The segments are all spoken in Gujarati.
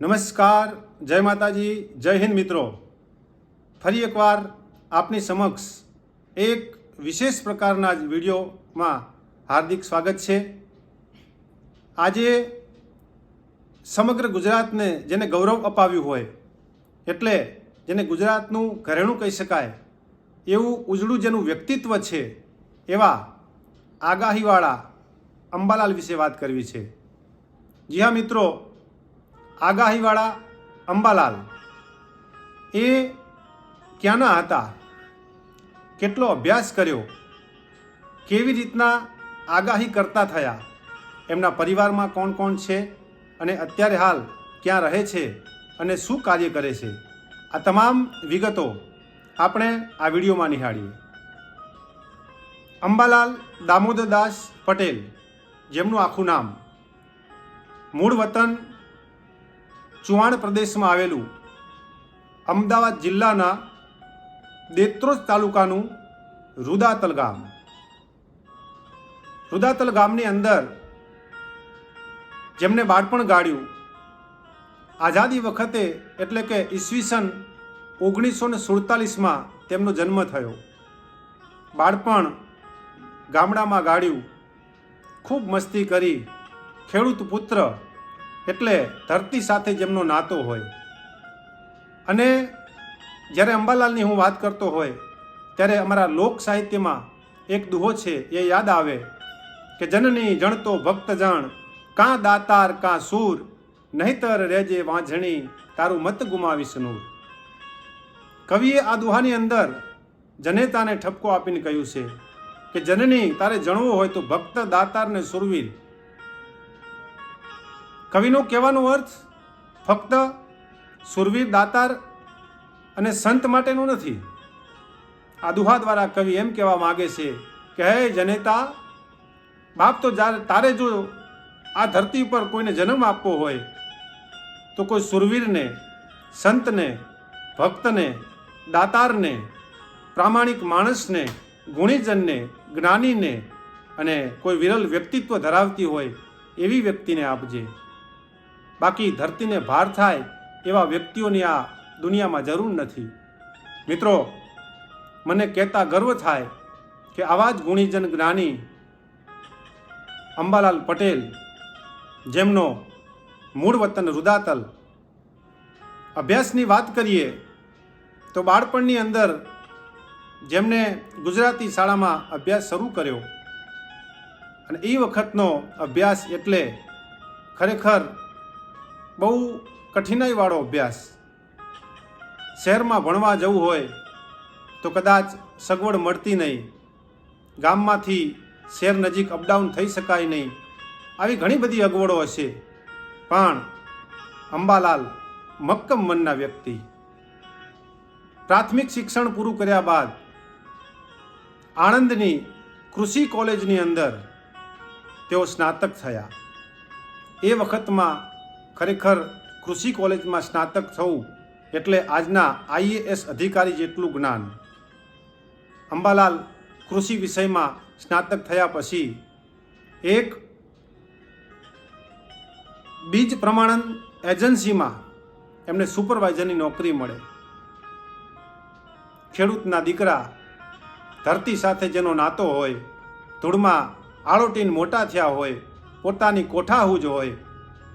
નમસ્કાર, જય માતાજી, જય હિન્દ મિત્રો. ફરી એકવાર આપની સમક્ષ એક વિશેષ પ્રકારના જ વિડીયોમાં હાર્દિક સ્વાગત છે. આજે સમગ્ર ગુજરાતને જેને ગૌરવ અપાવ્યું હોય, એટલે જેને ગુજરાતનું ઘરેણું કહી શકાય, એવું ઉજળું જેનું વ્યક્તિત્વ છે, એવા આગાહીવાળા અંબાલાલ વિશે વાત કરવી છે. જી હા મિત્રો આગાહીવાળા અંબાલાલ. એ ક્યાંના હતા? કેટલો અભ્યાસ કર્યો? કેવી રીતના આગાહી કરતા થયા? એમના પરિવારમાં કોણ કોણ છે? અને અત્યારે હાલ ક્યાં રહે છે? અને શું કાર્ય કરે છે? આ તમામ વિગતો આપણે આ વિડીયોમાં નિહાળીએ. અંબાલાલ દામોદરદાસ પટેલ, જેમનું આખું નામ. મૂળ વતન ચુવાણ પ્રદેશમાં આવેલું અમદાવાદ જિલ્લાના દેત્રોજ તાલુકાનું રુદાતલ ગામ. રુદાતલ ગામની અંદર જેમને બાળપણ ગાળ્યું, આઝાદી વખતે એટલે કે ઈસવીસન ઓગણીસો ને સુડતાલીસમાં તેમનો જન્મ થયો. બાળપણ ગામડામાં ગાળ્યું, ખૂબ મસ્તી કરી ખેડૂત પુત્ર એટલે ધરતી સાથે જેમનો નાતો હોય. અને જ્યારે અંબાલાલની હું વાત કરતો હોય, ત્યારે અમારા લોક સાહિત્યમાં એક દુહો છે, એ યાદ આવે કે જનની જણતો ભક્ત જણ, કાં દાતાર, કાં સૂર, નહીતર રેજે વાંઝણી, તારું મત ગુમાવીશ નૂર. કવિએ આ દુહાની અંદર જનેતાને ઠપકો આપીને કહ્યું છે કે, જનની, તારે જણવું હોય તો ભક્ત દાતારને સુરવીર કવિનો કહેવાનો અર્થ ફક્ત સુરવીર, દાતાર અને સંત માટેનો નથી. આ દુહા દ્વારા કવિ એમ કહેવા માગે છે કે, હે જનેતા, બાપ તો તારે જો આ ધરતી પર કોઈને જન્મ આપવો હોય, તો કોઈ સુરવીરને, સંતને, ભક્તને, દાતારને, પ્રામાણિક માણસને, ગુણીજનને, જ્ઞાનીને અને કોઈ વિરલ વ્યક્તિત્વ ધરાવતી હોય એવી વ્યક્તિને આપજે. બાકી ધરતીને ભાર થાય એવા વ્યક્તિઓની આ દુનિયામાં જરૂર નથી. મિત્રો, મને કહેતા ગર્વ થાય કે આવા જ ગુણીજન જ્ઞાની અંબાલાલ પટેલ, જેમનો મૂળ વતન રુદાતલ અભ્યાસની વાત કરીએ તો બાળપણની અંદર જેમને ગુજરાતી શાળામાં અભ્યાસ શરૂ કર્યો. અને એ વખતનો અભ્યાસ એટલે ખરેખર બહુ કઠિનાઈવાળો અભ્યાસ. શહેરમાં ભણવા જવું હોય તો કદાચ સગવડ મળતી નહીં. ગામમાંથી શહેર નજીક અપડાઉન થઈ શકાય નહીં. આવી ઘણી બધી અગવડો હશે. પણ અંબાલાલ મક્કમ મનના વ્યક્તિ. પ્રાથમિક શિક્ષણ પૂરું કર્યા બાદ આણંદની કૃષિ કોલેજની અંદર તેઓ સ્નાતક થયા. એ વખતમાં ખરેખર કૃષિ કોલેજમાં સ્નાતક થવું એટલે આજના આઈએએસ અધિકારી જેટલું જ્ઞાન. અંબાલાલ કૃષિ વિષયમાં સ્નાતક થયા પછી એક બીજ પ્રમાણન એજન્સીમાં એમને સુપરવાઇઝરની નોકરી મળે. ખેડૂતના દીકરા ધરતી સાથે જેનો નાતો હોય, ધૂળમાં આળોટીને મોટા થયા હોય, પોતાની કોઠાહૂજ હોય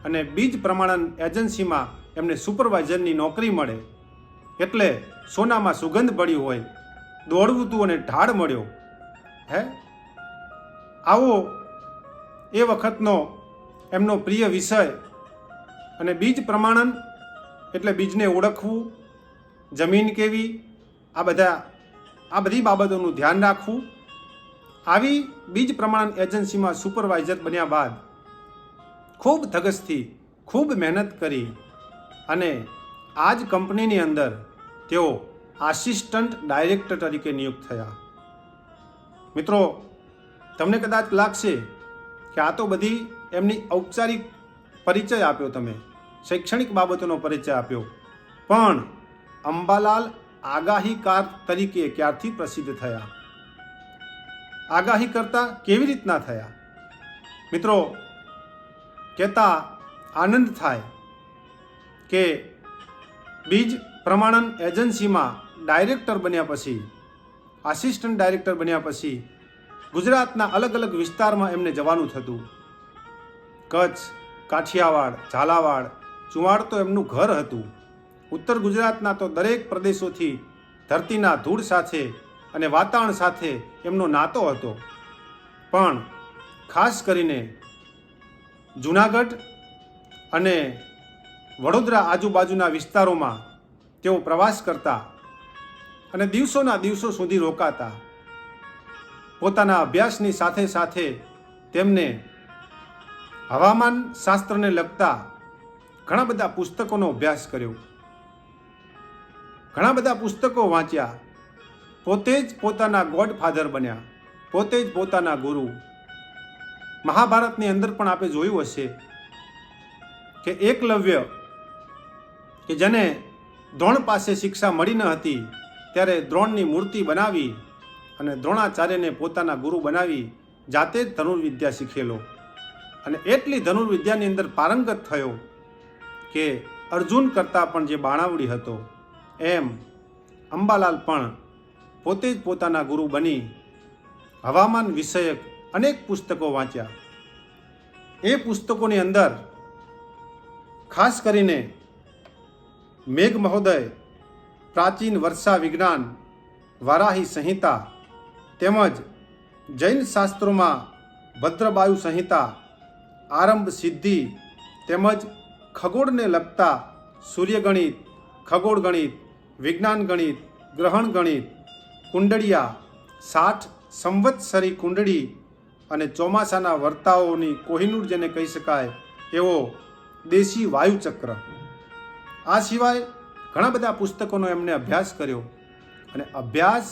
અને બીજ પ્રમાણન એજન્સીમાં એમને સુપરવાઇઝરની નોકરી મળે. એટલે સોનામાં સુગંધ પડ્યું હોય, દોડવું તું અને ઢાળ મળ્યો. હે? આવો એ વખતનો એમનો પ્રિય વિષય અને બીજ પ્રમાણન એટલે બીજને ઓળખવું, જમીન કેવી, આ બધા, આ બધી બાબતોનું ધ્યાન રાખવું. આવી બીજ પ્રમાણન એજન્સીમાં સુપરવાઇઝર બન્યા બાદ ખૂબ ધગસથી ખૂબ મહેનત કરી અને આ જ કંપનીની અંદર તેઓ આસિસ્ટન્ટ ડાયરેક્ટર તરીકે નિયુક્ત થયા. મિત્રો, તમને કદાચ લાગશે કે આ તો બધી એમની ઔપચારિક પરિચય આપ્યો તમે, શૈક્ષણિક બાબતોનો પરિચય આપ્યો. પણ અંબાલાલ આગાહીકાર તરીકે ક્યારથી પ્રસિદ્ધ થયા? આગાહી કરતા કેવી રીતના થયા? મિત્રો કહેતા આનંદ થાય કે બીજ પ્રમાણન એજન્સીમાં ડાયરેક્ટર બન્યા પછી, આસિસ્ટન્ટ ડાયરેક્ટર બન્યા પછી ગુજરાતના અલગ અલગ વિસ્તારમાં એમને જવાનું થતું. કચ્છ, કાઠિયાવાડ, ઝાલાવાડ, ચુવાડ તો એમનું ઘર હતું. ઉત્તર ગુજરાતના તો દરેક પ્રદેશોથી ધરતીના ધૂળ સાથે અને વાતાવરણ સાથે એમનો નાતો હતો. પણ ખાસ કરીને જુનાગઢ અને વડોદરા આજુબાજુના વિસ્તારોમાં તેઓ પ્રવાસ કરતા અને દિવસોના દિવસો સુધી રોકાતા. પોતાના અભ્યાસની સાથે સાથે તેમને હવામાન શાસ્ત્રને લગતા ઘણા બધા પુસ્તકોનો અભ્યાસ કર્યો. ઘણા બધા પુસ્તકો વાંચ્યા. પોતે જ પોતાના ગોડફાધર બન્યા. પોતે જ પોતાના ગુરુ મહાભારતની અંદર પણ આપણે જોયું હશે કે એકલવ્ય કે જેને દ્રોણ પાસે શિક્ષા મળી ન હતી, ત્યારે દ્રોણની મૂર્તિ બનાવી અને દ્રોણાચાર્યને પોતાના ગુરુ બનાવી જાતે જ ધનુર્વિદ્યા શીખેલો. અને એટલી ધનુર્વિદ્યાની અંદર પારંગત થયો કે અર્જુન કરતાં પણ જે બાણાવડી હતો, એમ અંબાલાલ પણ પોતે જ પોતાના ગુરુ બની હવામાન વિષયક અનેક પુસ્તકો વાંચ્યા. એ પુસ્તકોની અંદર ખાસ કરીને મેઘ મહોદય, પ્રાચીન વર્ષા વિજ્ઞાન, વારાહી સંહિતા તેમજ જૈન શાસ્ત્રોમાં ભદ્રબાયુ સંહિતા, આરંભ સિદ્ધિ તેમજ ખગોળને લગતા સૂર્યગણિત ખગોળ ગણિત વિજ્ઞાન ગણિત ગ્રહણ ગણિત કુંડળિયા, સાઠ સંવત્સરી કુંડળી અને ચોમાસાના વર્તાઓની કોહિનૂર જેને કહી શકાય, એવો દેશી વાયુચક્ર. આ સિવાય ઘણા બધા પુસ્તકોનો એમણે અભ્યાસ કર્યો અને અભ્યાસ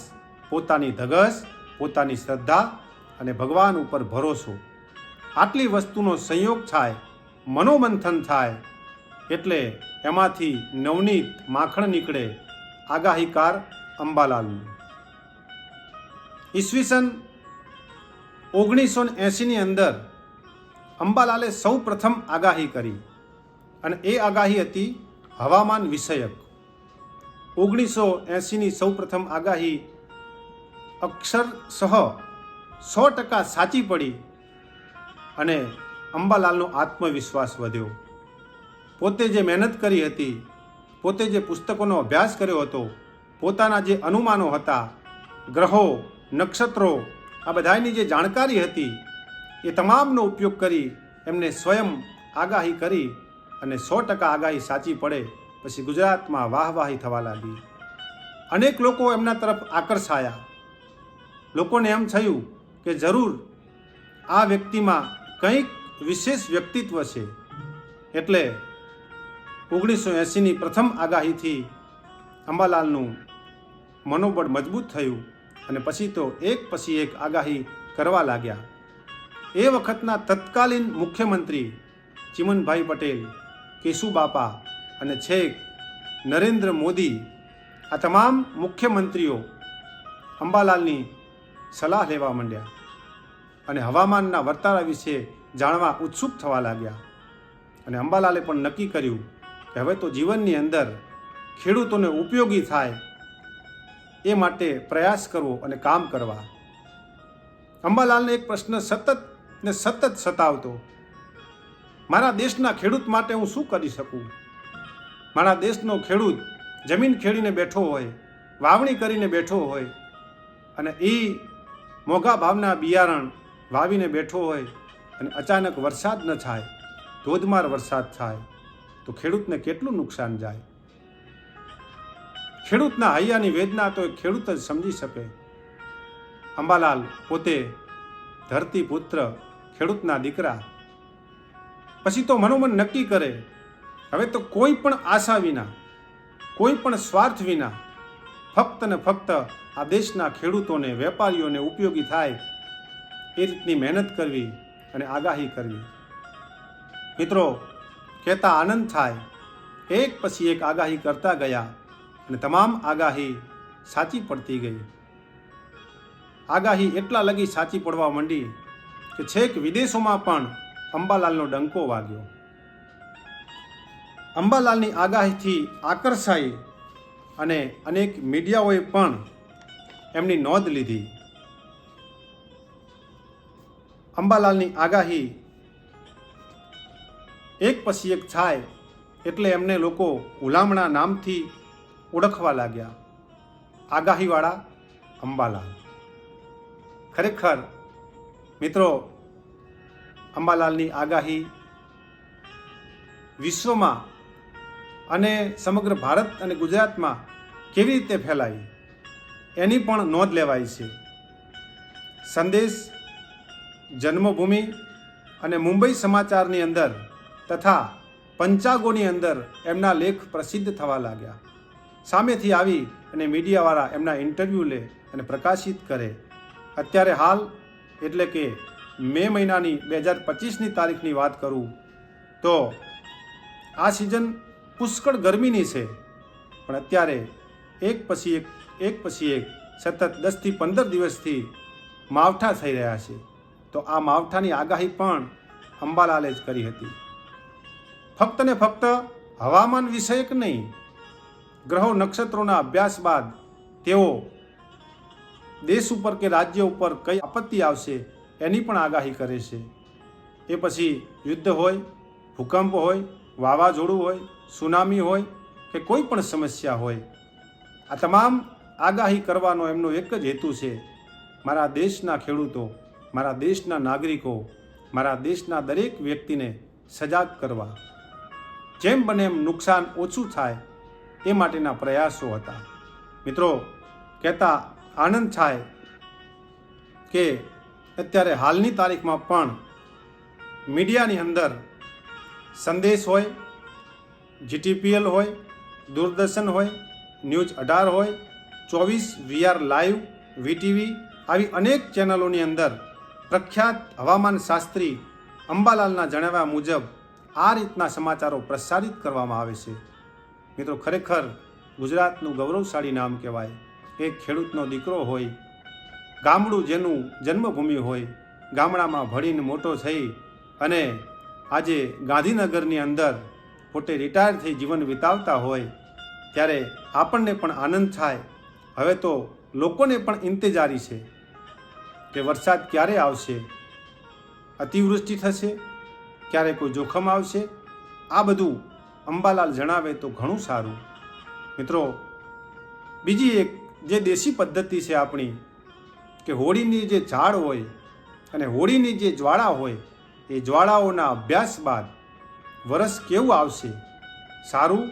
પોતાની ધગસ, પોતાની શ્રદ્ધા અને ભગવાન ઉપર ભરોસો. આટલી વસ્તુનો સંયોગ થાય, મનોમંથન થાય, એટલે એમાંથી નવનીત માખણ નીકળે, આગાહીકાર અંબાલાલનું. ઈસવીસન ઓગણીસો એંસીની અંદર અંબાલાલે સૌ પ્રથમ આગાહી કરી અને એ આગાહી હતી હવામાન વિષયક. ઓગણીસો એંસીની સૌ પ્રથમ આગાહી અક્ષરસહ સો ટકા સાચી પડી અને અંબાલાલનો આત્મવિશ્વાસ વધ્યો. પોતે જે મહેનત કરી હતી, પોતે જે પુસ્તકોનો અભ્યાસ કર્યો હતો, પોતાના જે અનુમાનો હતા, ગ્રહો, નક્ષત્રો આ બધાની જે જાણકારી હતી, એ તમામનો ઉપયોગ કરી એમને સ્વયં આગાહી કરી અને સો ટકા આગાહી સાચી પડે, પછી ગુજરાતમાં વાહવાહી થવા લાગી. અનેક લોકો એમના તરફ આકર્ષાયા. લોકોને એમ થયું કે જરૂર આ વ્યક્તિમાં કંઈક વિશેષ વ્યક્તિત્વ છે. એટલે ઓગણીસો એંસીની પ્રથમ આગાહીથી અંબાલાલનું મનોબળ મજબૂત થયું. અને પછી તો એક પછી એક આગાહી કરવા લાગ્યા. એ વખતના તત્કાલીન મુખ્યમંત્રી ચિમનભાઈ પટેલ, કેશુબાપા અને છેક નરેન્દ્ર મોદી, આ તમામ મુખ્યમંત્રીઓ અંબાલાલની સલાહ લેવા માંડ્યા અને હવામાનના વર્તારા વિશે જાણવા ઉત્સુક થવા લાગ્યા. અને અંબાલાલે પણ નક્કી કર્યું કે હવે તો જીવનની અંદર ખેડૂતોને ઉપયોગી થાય એ માટે પ્રયાસ કરવો અને કામ કરવા. અંબાલાલને એક પ્રશ્ન સતત ને સતત સતાવતો, મારા દેશના ખેડૂત માટે હું શું કરી શકું? મારા દેશનો ખેડૂત જમીન ખેડીને બેઠો હોય, વાવણી કરીને બેઠો હોય અને એ મોંઘા ભાવના બિયારણ વાવીને બેઠો હોય અને અચાનક વરસાદ ન થાય, ધોધમાર વરસાદ થાય, તો ખેડૂતને કેટલું નુકસાન જાય? ખેડૂતના હૈયાની વેદના તો એ ખેડૂત જ સમજી શકે. અંબાલાલ પોતે ધરતી પુત્ર ખેડૂતના દીકરા. પછી તો મનોમન નક્કી કરે, હવે તો કોઈ પણ આશા વિના, કોઈ પણ સ્વાર્થ વિના, ફક્ત ને ફક્ત આ દેશના ખેડૂતોને, વેપારીઓને ઉપયોગી થાય, એ રીતની મહેનત કરવી અને આગાહી કરવી. મિત્રો, કહેતા આનંદ થાય, એક પછી એક આગાહી કરતા ગયા અને તમામ આગાહી સાચી પડતી ગઈ. આગાહી એટલા લગી સાચી પડવા માંડી કે છેક વિદેશોમાં પણ અંબાલાલનો ડંકો વાગ્યો. અંબાલાલની આગાહીથી આકર્ષાઈ અને અનેક મીડિયાઓએ પણ એમની નોંધ લીધી. અંબાલાલની આગાહી એક પછી એક થાય એટલે એમને લોકો હુલામણા નામથી ઓળખવા લાગ્યા. આગાહીવાળા અંબાલાલ. ખરેખર, મિત્રો, અંબાલાલની આગાહી વિશ્વમાં અને સમગ્ર ભારત અને ગુજરાતમાં કેવી રીતે ફેલાઈ, એની પણ નોંધ લેવાય છે. સંદેશ, જન્મભૂમિ અને મુંબઈ સમાચારની અંદર તથા પંચાગોની અંદર એમના લેખ પ્રસિદ્ધ થવા લાગ્યા. સામેથી આવી અને મીડિયાવાળા એમના ઇન્ટરવ્યૂ લે અને પ્રકાશિત કરે. અત્યારે હાલ, એટલે કે મે મહિનાની બે હજાર પચીસની તારીખની વાત કરું, તો આ સિઝન પુષ્કળ ગરમીની છે. પણ અત્યારે એક પછી એક એક પછી એક, સતત દસથી પંદર દિવસથી માવઠા થઈ રહ્યા છે. તો આ માવઠાની આગાહી પણ અંબાલાલે જ કરી હતી. ફક્ત ને ફક્ત હવામાન વિષયક નહીં ગ્રહો નક્ષત્રોના અભ્યાસ બાદ તેઓ દેશ ઉપર કે રાજ્ય ઉપર કઈ આપત્તિ આવશે એની પણ આગાહી કરે છે. એ પછી યુદ્ધ હોય, ભૂકંપ હોય, વાવાઝોડું હોય, સુનામી હોય કે કોઈ પણ સમસ્યા હોય, આ તમામ આગાહી કરવાનો એમનો એક જ હેતુ છે. મારા દેશના ખેડૂતો, મારા દેશના નાગરિકો, મારા દેશના દરેક વ્યક્તિને સજાગ કરવા. જેમ બને એમ નુકસાન ઓછું થાય એ માટેના પ્રયાસો હતા. મિત્રો, કહેતા આનંદ થાય કે અત્યારે હાલની તારીખમાં પણ મીડિયાની અંદર સંદેશ હોય, જીટીપીએલ હોય, દૂરદર્શન હોય, ન્યૂઝ અઢાર હોય, ચોવીસ વીઆર લાઈવ, વીટીવી આવી અનેક ચેનલોની અંદર પ્રખ્યાત હવામાન શાસ્ત્રી અંબાલાલના જણાવ્યા મુજબ આ રીતના સમાચારો પ્રસારિત કરવામાં આવે છે. મિત્રો ખરેખર ગુજરાતનું ગૌરવશાળી નામ કહેવાય. એક ખેડૂતનો દીકરો હોય, ગામડું જેનું જન્મભૂમિ હોય, ગામડામાં ભણીને મોટો થઈ અને આજે ગાંધીનગરની અંદર પોતે રિટાયર થઈ જીવન વિતાવતા હોય, ત્યારે આપણને પણ આનંદ થાય. હવે તો લોકોને પણ ઇંતજારી છે કે વરસાદ ક્યારે આવશે? અતિવૃષ્ટિ થશે? ક્યારે કોઈ જોખમ આવશે? આ બધું અંબાલાલ જણાવે તો ઘણું સારું. મિત્રો, બીજી એક જે દેશી પદ્ધતિ છે આપણી, કે હોળીની જે ઝાડ હોય અને હોળીની જે જ્વાળા હોય, એ જ્વાળાઓના અભ્યાસ બાદ વરસ કેવું આવશે? સારું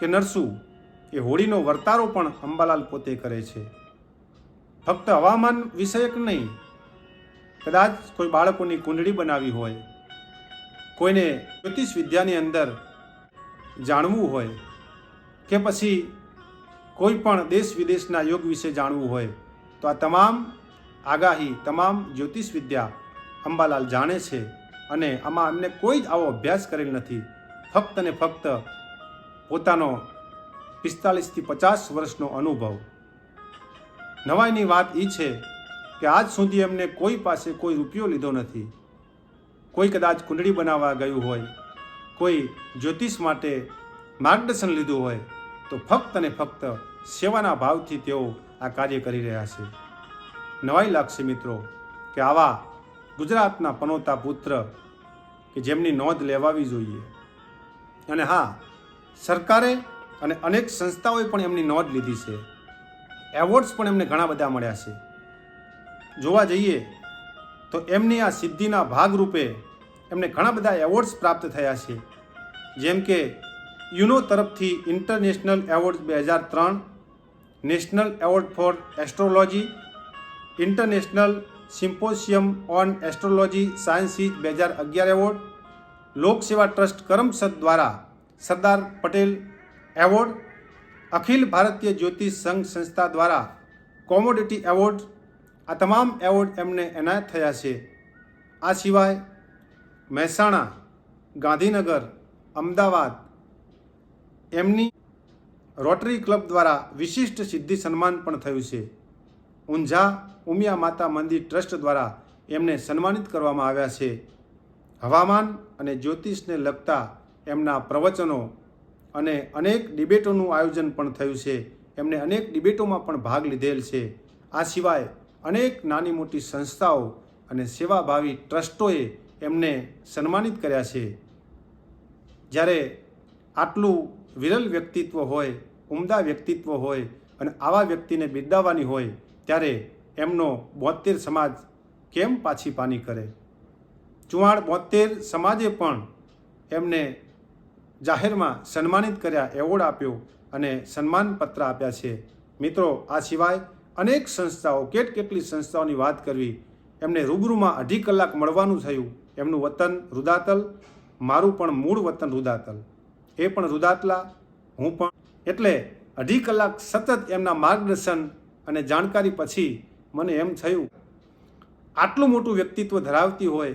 કે નરસું? એ હોળીનો વર્તારો પણ અંબાલાલ પોતે કરે છે. ફક્ત હવામાન વિષયક નહીં, કદાચ કોઈ બાળકોની કુંડળી બનાવી હોય. કોઈને જ્યોતિષ વિદ્યાની અંદર જાણવું હોય કે પછી કોઈ પણ દેશ વિદેશના યોગ વિશે જાણવું હોય, તો આ તમામ આગાહી, તમામ જ્યોતિષ વિદ્યા અંબાલાલ જાણે છે અને આમાં એમને કોઈ જ આવો અભ્યાસ કરેલ નથી. ફક્ત ને ફક્ત પોતાનો પિસ્તાલીસથી પચાસ વર્ષનો અનુભવ. નવાઈની વાત એ છે કે આજ સુધી એમને કોઈ પાસે કોઈ રૂપિયો લીધો નથી. કોઈ કદાચ કુંડળી બનાવવા ગયું હોય કોઈ જ્યોતિષ માટે માર્ગદર્શન લીધું હોય તો ફક્ત અને ફક્ત સેવાના ભાવથી તેઓ આ કાર્ય કરી રહ્યા છે. નવાઈ લાગશે મિત્રો કે આવા ગુજરાતના પનોતા પુત્ર કે જેમની નોંધ લેવાવી જોઈએ. અને હા, સરકારે અને અનેક સંસ્થાઓએ પણ એમની નોંધ લીધી છે. એવોર્ડ્સ પણ એમને ઘણા બધા મળ્યા છે. જોવા જઈએ તો એમની આ સિદ્ધિના ભાગરૂપે એમને ઘણા બધા એવોર્ડ્સ પ્રાપ્ત થયા છે. જેમ કે, યુનો તરફથી ઇન્ટરનેશનલ એવોર્ડ બે હજાર ત્રણ, national award for astrology, international symposium on astrology sciences બે હજાર અગિયાર એવોર્ડ લોકસેવા ટ્રસ્ટ કરમસદ દ્વારા સરદાર પટેલ એવોર્ડ, અખિલ ભારતીય જ્યોતિષ સંઘ સંસ્થા દ્વારા કોમોડિટી એવોર્ડ, આ તમામ એવોર્ડ એમને એનાયત થયા છે. આ સિવાય મહેસાણા, ગાંધીનગર, અમદાવાદ એમની રોટરી ક્લબ દ્વારા વિશિષ્ટ સિદ્ધિ સન્માન પણ થયું છે. ઊંઝા ઉમિયા માતા મંદિર ટ્રસ્ટ દ્વારા એમને સન્માનિત કરવામાં આવ્યા છે. હવામાન અને જ્યોતિષને લગતા એમના પ્રવચનો અને અનેક ડિબેટોનું આયોજન પણ થયું છે. એમને અનેક ડિબેટોમાં પણ ભાગ લીધેલ છે. આ સિવાય અનેક નાની મોટી સંસ્થાઓ અને સેવાભાવી ટ્રસ્ટોએ એમને સન્માનિત કર્યા છે. જ્યારે આટલું વિરલ વ્યક્તિત્વ હોય, ઉમદા વ્યક્તિત્વ હોય અને આવા વ્યક્તિને બિરદાવવાની હોય, ત્યારે એમનો બોતેર સમાજ કેમ પાછી પાની કરે? ચુવાણ બોતેર સમાજે પણ એમને જાહેરમાં સન્માનિત કર્યા એવોર્ડ આપ્યો અને સન્માનપત્ર આપ્યા છે. મિત્રો, આ સિવાય અનેક સંસ્થાઓ, કેટ કેટલી સંસ્થાઓની વાત કરવી, એમને રૂબરૂમાં અઢી કલાક મળવાનું થયું. એમનું વતન રુદાતલ, મારું પણ મૂળ વતન રુદાતલ. એ પણ રુદાતલા, હું પણ. એટલે અઢી કલાક સતત એમના માર્ગદર્શન અને જાણકારી પછી મને એમ થયું, આટલું મોટું વ્યક્તિત્વ ધરાવતી હોય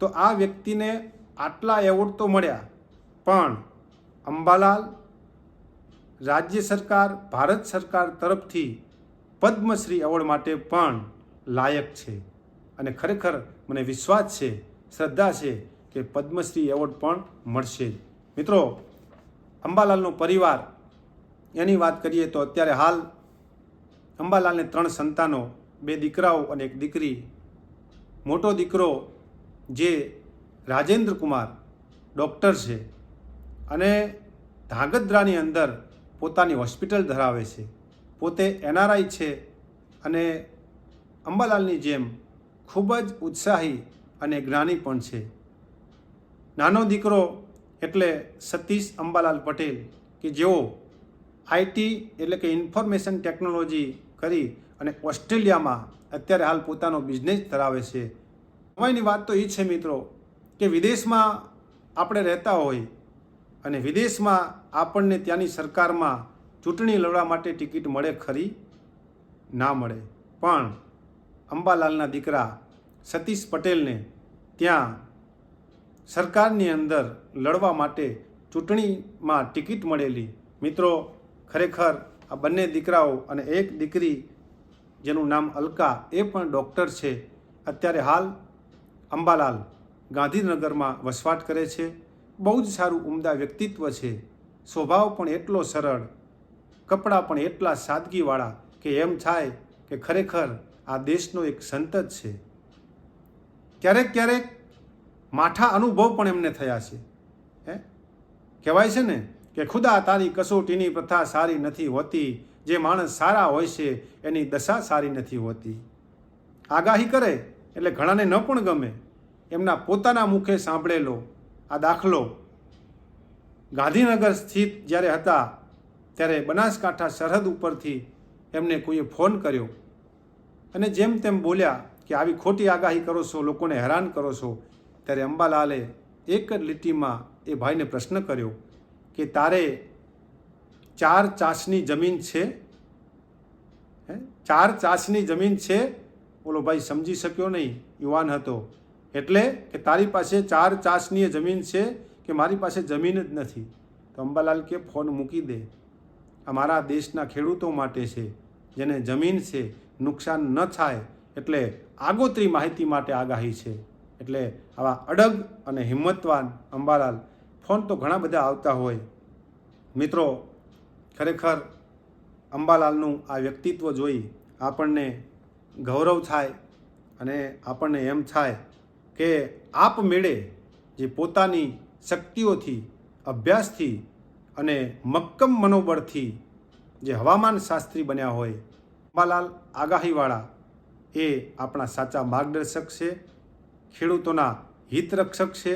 તો આ વ્યક્તિને આટલા એવોર્ડ તો મળ્યા. પણ અંબાલાલ, રાજ્ય સરકાર, ભારત સરકાર તરફથી પદ્મશ્રી એવોર્ડ માટે પણ લાયક છે. અને ખરેખર મને વિશ્વાસ છે શ્રદ્ધા છે કે પદ્મશ્રી એવોર્ડ પણ મળશે. મિત્રો, અંબાલાલનો પરિવાર, એની વાત કરીએ તો અત્યારે હાલ અંબાલાલને ત્રણ સંતાનો, બે દીકરાઓ અને એક દીકરી. મોટો દીકરો જે રાજેન્દ્ર કુમાર, ડૉક્ટર છે અને ધાગદ્રાની અંદર પોતાની હોસ્પિટલ ધરાવે છે. પોતે એનઆરઆઈ છે અને અંબાલાલની જેમ ખૂબ જ ઉત્સાહી અને જ્ઞાની પણ છે. નાનો દીકરો એટલે સતીશ અંબાલાલ પટેલ કે જેઓ આઈટી એટલે કે ઇન્ફોર્મેશન ટેકનોલોજી કરી અને ઓસ્ટ્રેલિયામાં અત્યારે હાલ પોતાનો બિઝનેસ ધરાવે છે. સમયની વાત તો એ છે મિત્રો કે વિદેશમાં આપણે રહેતા હોય અને વિદેશમાં આપણને ત્યાંની સરકારમાં ચૂંટણી લડવા માટે ટિકિટ મળે ખરી? ના મળે. પણ અંબાલાલના દીકરા સતીશ પટેલને ત્યાં સરકારની અંદર લડવા માટે ચૂંટણીમાં ટિકિટ મળેલી. મિત્રો, ખરેખર આ બંને દીકરાઓ અને એક દીકરી જેનું નામ અલકા, એ પણ ડૉક્ટર છે. અત્યારે હાલ અંબાલાલ ગાંધીનગરમાં વસવાટ કરે છે. બહુ જ સારું ઉમદા વ્યક્તિત્વ છે. સ્વભાવ પણ એટલો સરળ, કપડાં પણ એટલા સાદગીવાળા કે એમ થાય કે ખરેખર આ દેશનો એક સંત જ છે. ક્યારેક ક્યારેક માઠા અનુભવ પણ એમને થયા છે. હે? કહેવાય છે ને કે ખુદા તારી કસોટીની પ્રથા સારી નથી હોતી, જે માણસ સારા હોય છે એની દશા સારી નથી હોતી. આગાહી કરે એટલે ઘણાને ન પણ ગમે. એમના પોતાના મુખે સાંભળેલો, આ દાખલો. ગાંધીનગર સ્થિત જ્યારે હતા, ત્યારે બનાસકાંઠા સરહદ ઉપરથી એમને કોઈએ ફોન કર્યો. અને જેમ તેમ બોલ્યા કે આવી ખોટી આગાહી કરો છો, લોકોને હેરાન કરો છો, ત્યારે અંબાલાલે એક જ લીટીમાં એ ભાઈને પ્રશ્ન કર્યો કે તારે ચાર ચાસની જમીન છે? હે? ચાર ચાસની જમીન છે? ઓલો ભાઈ, સમજી શક્યો નહીં, યુવાન હતો. એટલે કે તારી પાસે ચાર ચાસની જમીન છે કે મારી પાસે જમીન જ નથી? તો અંબાલાલ કે, ફોન મૂકી દે. આ મારા દેશના ખેડૂતો માટે છે. જેને જમીન છે, નુકસાન ન થાય એટલે આગોતરી માહિતી માટે આગાહી છે. એટલે આવા અડગ અને હિંમતવાન અંબાલાલ ફોન તો ઘણા બધા આવતા હોય. મિત્રો, ખરેખર અંબાલાલનું આ વ્યક્તિત્વ જોઈ આપણને ગૌરવ થાય અને આપણને એમ થાય કે આપમેળે જે પોતાની શક્તિઓથી, અભ્યાસથી અને મક્કમ મનોબળથી જે હવામાન શાસ્ત્રી બન્યા હોય, અંબાલાલ આગાહીવાળા એ આપણા સાચા માર્ગદર્શક છે, ખેડૂતોના હિતરક્ષક છે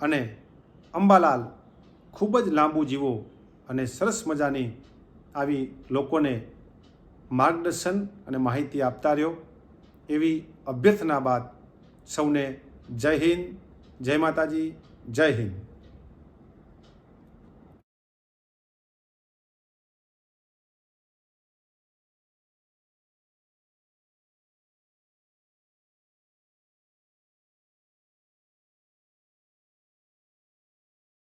અને અંબાલાલ ખૂબ જ લાંબુ જીવો અને સરસ મજાની આવી લોકોને માર્ગદર્શન અને માહિતી આપતા રહ્યો. એવી અભ્યર્થના બાદ સૌને જય હિન્દ, જય માતાજી, જય હિન્દ.